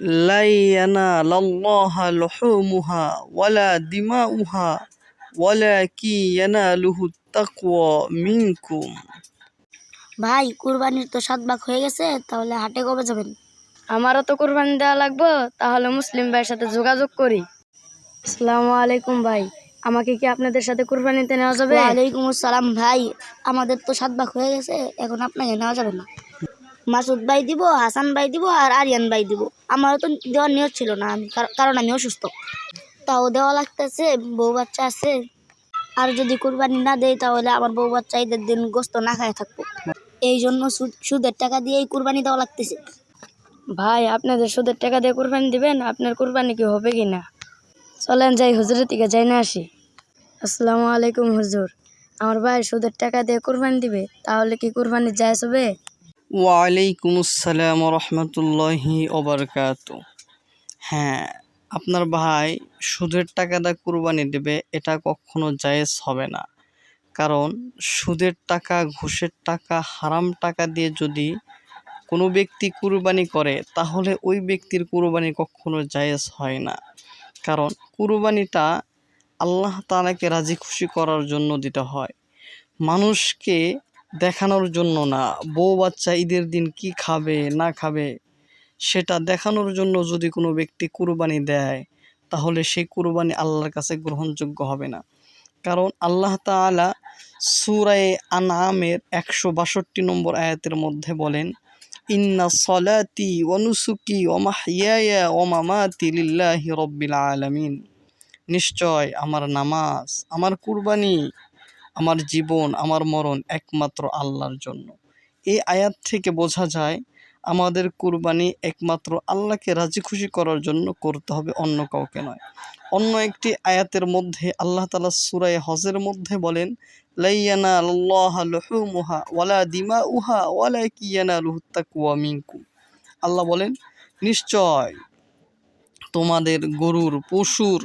لن ينال الله لحومها ولا دماؤها ولكن يناله التقوى منكم ভাই কুরবানির তো সাত ভাগ হয়ে গেছে তাহলে হাটে কবে যাবেন আমারও তো কোরবানি দেওয়া লাগবে তাহলে মুসলিম ভাইয়ের সাথে যোগাযোগ করি আসসালামু আলাইকুম ভাই আমাকে কি আপনাদের সাথে কোরবানিতে নেওয়া যাবে ওয়ালাইকুম আসসালাম ভাই আমাদের তো সাত ভাগ হয়ে গেছে এখন আপনাকে নেওয়া যাবে না মাসুদ ভাই দিব, হাসান ভাই দিব আর আরিয়ান ভাই দিব। আমারও তো দেওয়ার নিয়ত ছিল না, আমি কার- কারণ আমি অসুস্থ। তাও দেওয়া লাগতেছে, বউ বাচ্চা আছে। আর যদি কুরবানি না দেয় তাহলে আমার বউ বাচ্চা ঈদের দিন গোস্ত না খায় থাকব। এই জন্য সুদ- সুদের টাকা দিয়েই কুরবানি দেওয়া লাগতেছে। ভাই, আপনাদের সুদের টাকা দিয়ে কোরবানি দিবেন? আপনার কোরবানি কি হবে কি না? চলেন যাই, হুজুরের দিকে যাই না আসি। আসসালামু আলাইকুম, হুজুর। আমার ভাই সুদের টাকা দিয়ে কোরবানি দিবে, তাহলে কি কোরবানি যায় হবে? ওয়ালাইকুম আসসালাম রহমতুল্লাহি ওবরকাত। হ্যাঁ আপনার ভাই সুদের টাকাটা কুরবানি দেবে, এটা কখনো জায়েজ হবে না। কারণ সুদের টাকা, ঘুষের টাকা, হারাম টাকা দিয়ে যদি কোনো ব্যক্তি কুরবানি করে, তাহলে ওই ব্যক্তির কুরবানি কখনো জায়েজ হয় না। কারণ কুরবানিটা আল্লাহ তাআলাকে রাজি খুশি করার জন্য দিতে হয়। মানুষকে দেখানোর জন্য না। বউ বাচ্চা ঈদের দিন কি খাবে, না খাবে, সেটা দেখানোর জন্য যদি কোনো ব্যক্তি কুরবানি দেয়, তাহলে সেই কুরবানি আল্লাহর কাছে গ্রহণযোগ্য হবে না। কারণ আল্লাহ তাআলা সূরায়ে আনআমের একশো বাষট্টি নম্বর আয়াতের মধ্যে বলেন, ইন্না সলাতি ওয়া নুসুকি ওয়া মাহইয়ায়া ওয়া মামাতি লিল্লাহি রব্বিল আলামিন। নিশ্চয় আমার নামাজ, আমার কুরবানি আমার জীবন, আমার মরণ একমাত্র আল্লাহর জন্য। এই আয়াত থেকে বোঝা যায়, আমাদের কুরবানি একমাত্র আল্লাহকে রাজি খুশি করার জন্য করতে হবে, অন্য কাউকে নয়। অন্য একটি আয়াতের মধ্যে আল্লাহ তালা সুরায় হজের মধ্যে বলেন লাইয়ানা লুহুমুহা ওয়ালা দিমা উহা ওয়ালা কিয়ানা লুহুত্তাকুয়া মিনকুম। আল্লাহ বলেন, নিশ্চয় তোমাদের গরুর, পশুর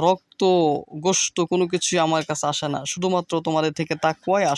রক্ত গোস্ত কোনো কিছুই আমার কাছে আসে না। শুধুমাত্র তোমাদের থেকে তাকুয়াই আসে